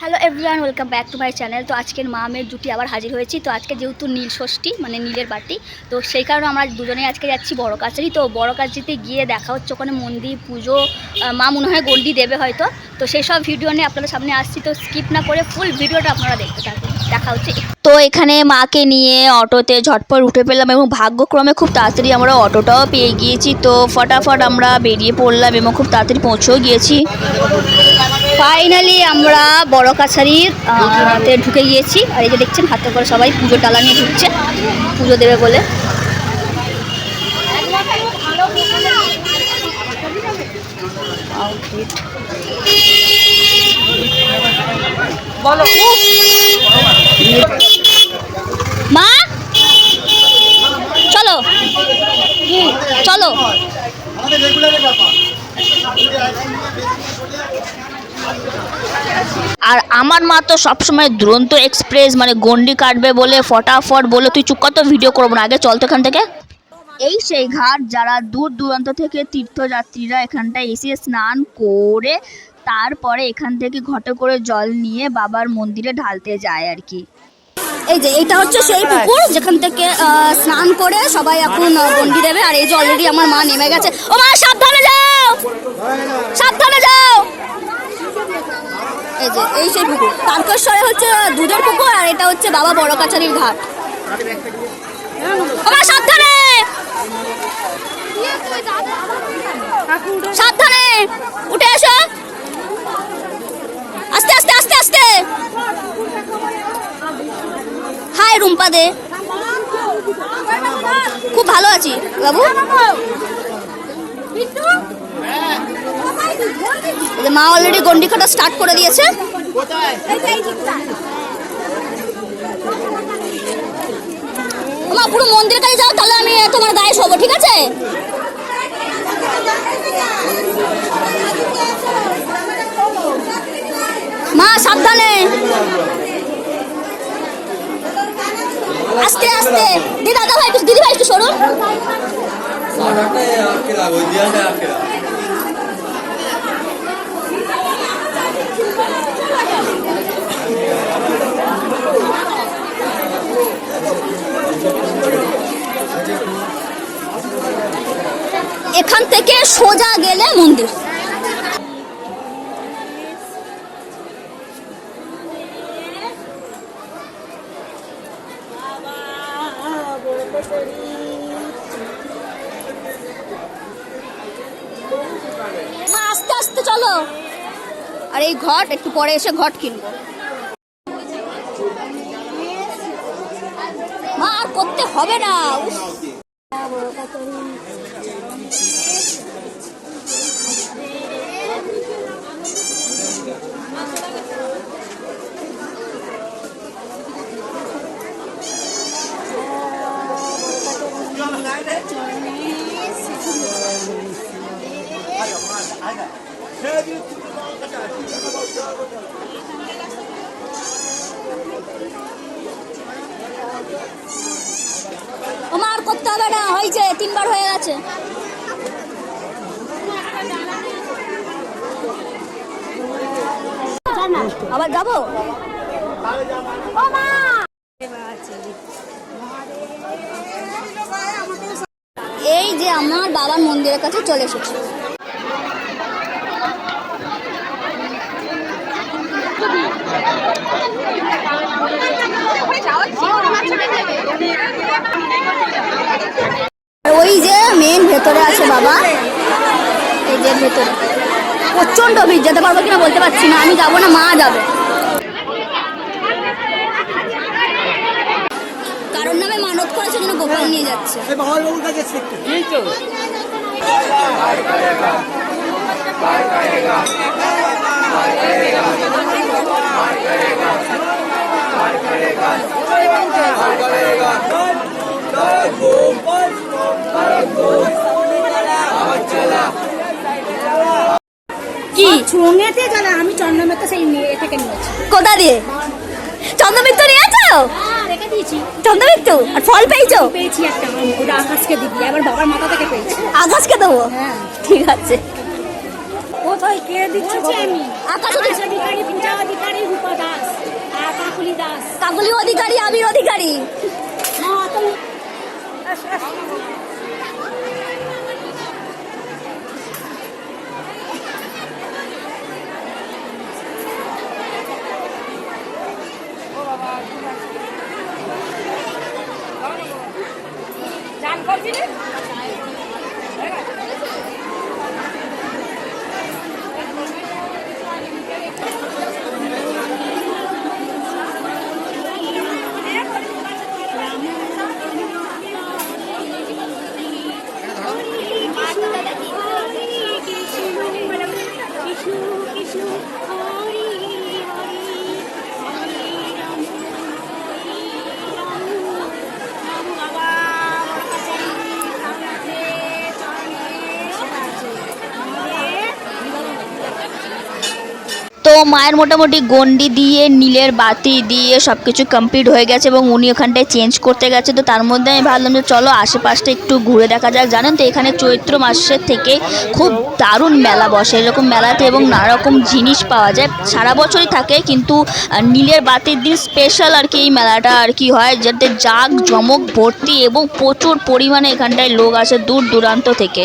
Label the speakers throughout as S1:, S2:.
S1: Hello everyone welcome back to my channel তো আজকের মা মেয়ের জুটি আবার হাজির হয়েছি। তো আজকে যেহেতু নীল ষষ্ঠী মানে নীলের বাটি, তো সেই কারণে আমরা দুজনেই আজকে যাচ্ছি বড় কাছারি তো বড় কাছারিতে গিয়ে দেখা হচ্ছে ওখানে মন্দির, পুজো মা মনে হয় গন্ডি দেবে হয়তো। তো সেই সব ভিডিও নিয়ে আপনাদের সামনে আসছি। তো স্কিপ না করে ফুল ভিডিওটা আপনারা দেখতে থাকুন। দেখা হচ্ছে তো এখানে মাকে নিয়ে অটোতে ঝটপট উঠে পেলাম এবং ভাগ্যক্রমে খুব তাড়াতাড়ি আমরা অটোটাও পেয়ে গিয়েছি। তো ফটাফট আমরা বেরিয়ে পড়লাম এবং খুব তাড়াতাড়ি পৌঁছেও গিয়েছি। ফাইনালি আমরা বড় কাছারির ঢুকে গিয়েছি। আর এই যে দেখছেন, হাতে করে সবাই পুজো ডালা নিয়ে ঢুকছে, পুজো দেবে বলে। মা? চলো। চলো। আর আমার মা তো সবসময় দুরন্ত এক্সপ্রেস মানে গন্ডি কাটবে বলে, ফটাফট বলে, তুই চুপ কত ভিডিও করব না, আগে চল তো এখান থেকে। এই সেই ঘাট যারা দূর দূরান্ত থেকে তীর্থযাত্রীরা এখানটায় এসে স্নান করে, তারপরে এখান থেকে ঘটে করে জল নিয়ে বাবার মন্দিরে ঢালতে যায় আর কি। এই যে এটা হচ্ছে সেই পুকুর, যেখান থেকে স্নান করে সবাই এখন গন্ডি দেবে। আর এই যে অলরেডি আমার মা নেমে গেছে। ও মা, সাবধানে যাও! সাবধানে যাও এই যে এই সেই পুকুর তারকেশ্বরে হচ্ছে দুধের পুকুর আর এটা হচ্ছে বাবা বড় কাছারির ঘাট। আমার সাবধানে! সাবধানে! উঠে এসো! আস্তে আস্তে আস্তে আস্তে! হাই, রুম্পা দে। খুব ভালো আছি, বাবু। এই যে মা অলরেডি গন্ডি কাটা স্টার্ট করে দিয়েছে। পুরো মন্দিরের কাছে যাও, তাহলে আমি তোমার গায়ে শোবো, ঠিক আছে? মা, সাবধানে। আস্তে আস্তে। দিদি দাদা ভাই, একটু, দিদি ভাই, একটু সরুন। এখান থেকে সোজা গেলে মন্দির। আস্তে আস্তে চলো। আর এই ঘট, একটু পরে এসে ঘট কিনবো। মা, আর করতে হবে না। আর করতে হবে না হয়েছে তিনবার হয়ে গেছে। আবার যাব? এই যে আমার বাবার মন্দিরের কাছে চলে এসেছি। ওই যে মেন ভেতরে আছে বাবা। এই যে ভেতরে। প্রচণ্ড ভিড় যেতে পারব কিনা বলতে পারছি না। আমি যাব না মা যাবে। কারণ নামে মানত করেছে জন্য গোপাল নিয়ে যাচ্ছে।
S2: বাবার বাবুর কাছে
S3: জানা আমি চন্দ্রমেতে সেই থেকে নিয়েছি।
S1: কোথা দিয়ে? চন্দ্রমিত্র নিয়েছো?
S3: হ্যাঁ রেখে দিয়েছি।
S1: চন্দ্রমিত্র? আর ফল পেয়েছ?
S3: পেয়েছি একটা ওটা আকাশকে দিবি আবার বাবার মাথা থেকে পেয়েছি।
S1: আকাশকে দেবো?
S3: হ্যাঁ।
S1: ঠিক আছে।
S3: কোথায় কে দিচ্ছে আমি।
S4: আকাশ
S3: অধিকারী পূজা অধিকারী রূপা দাস আর কাকুলি দাস।
S4: কাকুলি অধিকারী আবির অধিকারী।
S3: হ্যাঁ
S4: Sevgili মায়ের মোটামুটি গন্ডি দিয়ে, নীলের বাতি দিয়ে সব কিছু কমপ্লিট হয়ে গেছে এবং উনি ওখানটায় চেঞ্জ করতে গেছে। তো তার মধ্যে আমি ভাবলাম যে চলো আশেপাশটা একটু ঘুরে দেখা যাক। জানেন তো এখানে চৈত্র মাসের থেকে খুব দারুণ মেলা বসে। এরকম মেলাতে এবং নানা রকম জিনিস পাওয়া যায়। সারা বছরই থাকে কিন্তু নীলের বাতির দিন স্পেশাল আর কি এই মেলাটা আর কি হয়। যাতে জাগ জমক ভর্তি এবং প্রচুর পরিমাণে এখানটায় লোক আসে দূর দূরান্ত থেকে।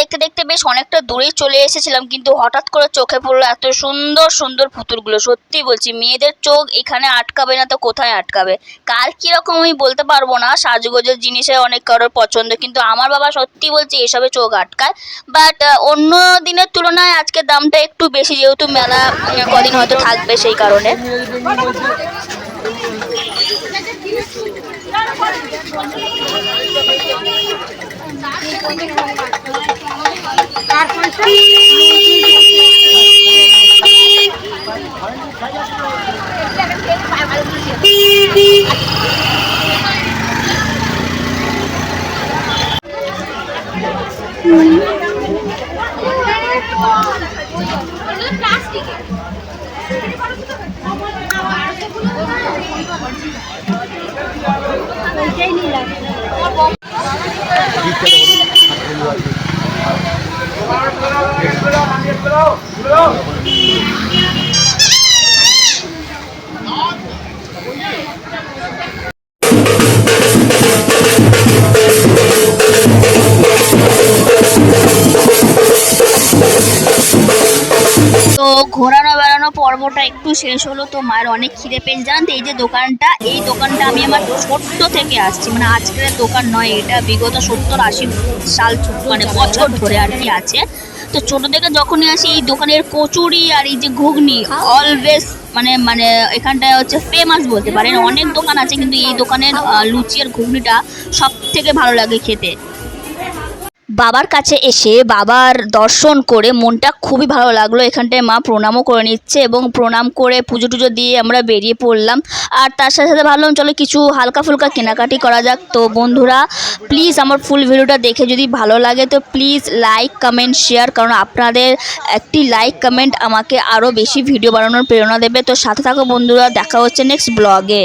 S4: দেখতে দেখতে বেশ অনেকটা দূরেই চলে এসেছিলাম, কিন্তু হঠাৎ করে চোখে পড়ল এত সুন্দর সুন্দর পুতুলগুলো। সত্যি বলছি, মেয়েদের চোখ এখানে আটকাবে না তো কোথায় আটকাবে? কার কীরকম আমি বলতে পারব না, সাজগোজের জিনিসে অনেক কারোর পছন্দ, কিন্তু আমার বাবা সত্যি বলছে এসবে চোখ আটকায়। বাট অন্য দিনের তুলনায় আজকে দামটা একটু বেশি, যেহেতু মেলা কদিন হয়তো থাকবে সেই কারণে। প্লাস্টিক তো ঘোরানো বেড়ানো পর্বটা একটু শেষ হলো তো মায়ের অনেক খিদে পেয়েছে। জানেন তো, এই যে দোকানটা, এই দোকানটা আমি আমার ছোট্ট থেকে আসছি। মানে আজকের দোকান নয়, এটা বিগত সত্তর আশি সাল মানে বছর ধরে আর কি আছে। তো ছোট থেকে যখনই আসি, এই দোকানের কচুরি আর এই যে ঘুগনি অলওয়েজ মানে মানে এখানটায় হচ্ছে ফেমাস বলতে পারেন। অনেক দোকান আছে, কিন্তু এই দোকানের লুচি আর ঘুগনিটা সব থেকে ভালো লাগে খেতে। বাবার কাছে এসে বাবার দর্শন করে মনটা খুবই ভালো লাগল। এখানটায় মা প্রণামও করে নিচ্ছে এবং প্রণাম করে পুজো টুজো দিয়ে আমরা বেরিয়ে পড়লাম। আর তার সাথে সাথে ভাবলাম, চলো কিছু হালকা ফুলকা কেনাকাটি করা যাক। তো বন্ধুরা প্লিজ আমার ফুল ভিডিওটা দেখে যদি ভালো লাগে, তো প্লিজ লাইক কমেন্ট শেয়ার কারণ আপনাদের একটি লাইক কমেন্ট আমাকে আরও বেশি ভিডিও বানানোর প্রেরণা দেবে। তো সাথে থাকো বন্ধুরা, দেখা হচ্ছে নেক্সট ব্লগে